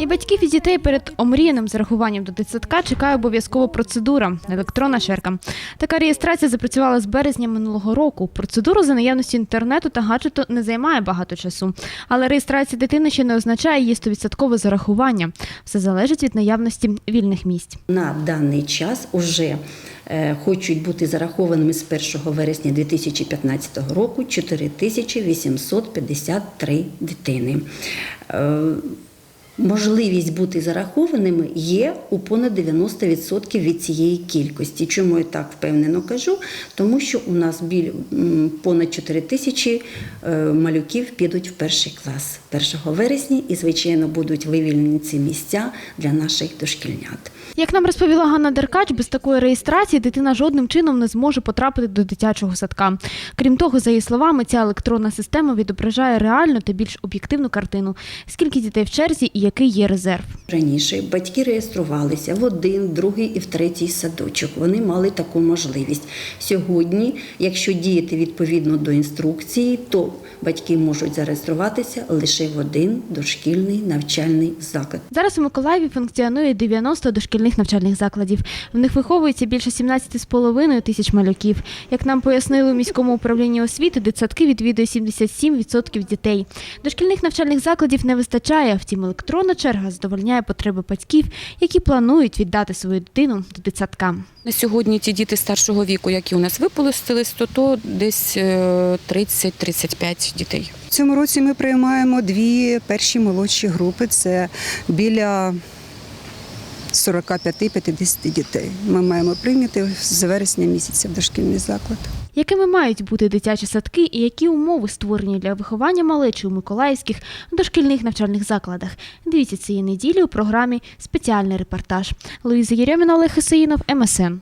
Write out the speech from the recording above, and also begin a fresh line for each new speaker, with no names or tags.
І батьків і дітей перед омріяним зарахуванням до дитсадка чекає обов'язкова процедура електронна черга. Така реєстрація запрацювала з березня минулого року. Процедуру за наявності інтернету та гаджету не займає багато часу. Але реєстрація дитини ще не означає її стовідсоткове зарахування. Все залежить від наявності вільних місць.
На даний час уже е, хочуть бути зарахованими з 1 вересня 2015 року 4853 дитини. Можливість бути зарахованими є у понад 90% від цієї кількості. Чому я так впевнено кажу? Тому що у нас біль понад 4 тисячі е, малюків підуть в перший клас 1 вересня, і звичайно будуть вивільнені ці місця для наших дошкільнят.
Як нам розповіла Ганна Деркач, без такої реєстрації дитина жодним чином не зможе потрапити до дитячого садка. Крім того, за її словами, ця електронна система відображає реальну та більш об'єктивну картину, скільки дітей в черзі і який є резерв.
Раніше батьки реєструвалися в один, другий і в третій садочок. Вони мали таку можливість. Сьогодні, якщо діяти відповідно до інструкції, то батьки можуть зареєструватися лише в один дошкільний навчальний заклад.
Зараз у Миколаєві функціонує 90 дошкільних навчальних закладів. В них виховується більше 17,5 тисяч малюків. Як нам пояснили у міському управлінні освіти, дитсадки відвідує 77% дітей. Дошкільних навчальних закладів не вистачає, втім електронна черга задовольняє потреби батьків, які планують віддати свою дитину до дитсадка.
На сьогодні ті діти старшого віку, які у нас випустились, то то десь е, 30-35 дітей.
В цьому році ми приймаємо дві перші молодші групи. Це біля 45-50 дітей. Ми маємо прийняти з вересня місяця в дошкільний заклад.
Якими мають бути дитячі садки і які умови створені для виховання малечі у миколаївських дошкільних навчальних закладах? Дивіться цієї неділі у програмі Спеціальний репортаж. Луїза Єрьоміна, Олег Хисеїнов, МСН.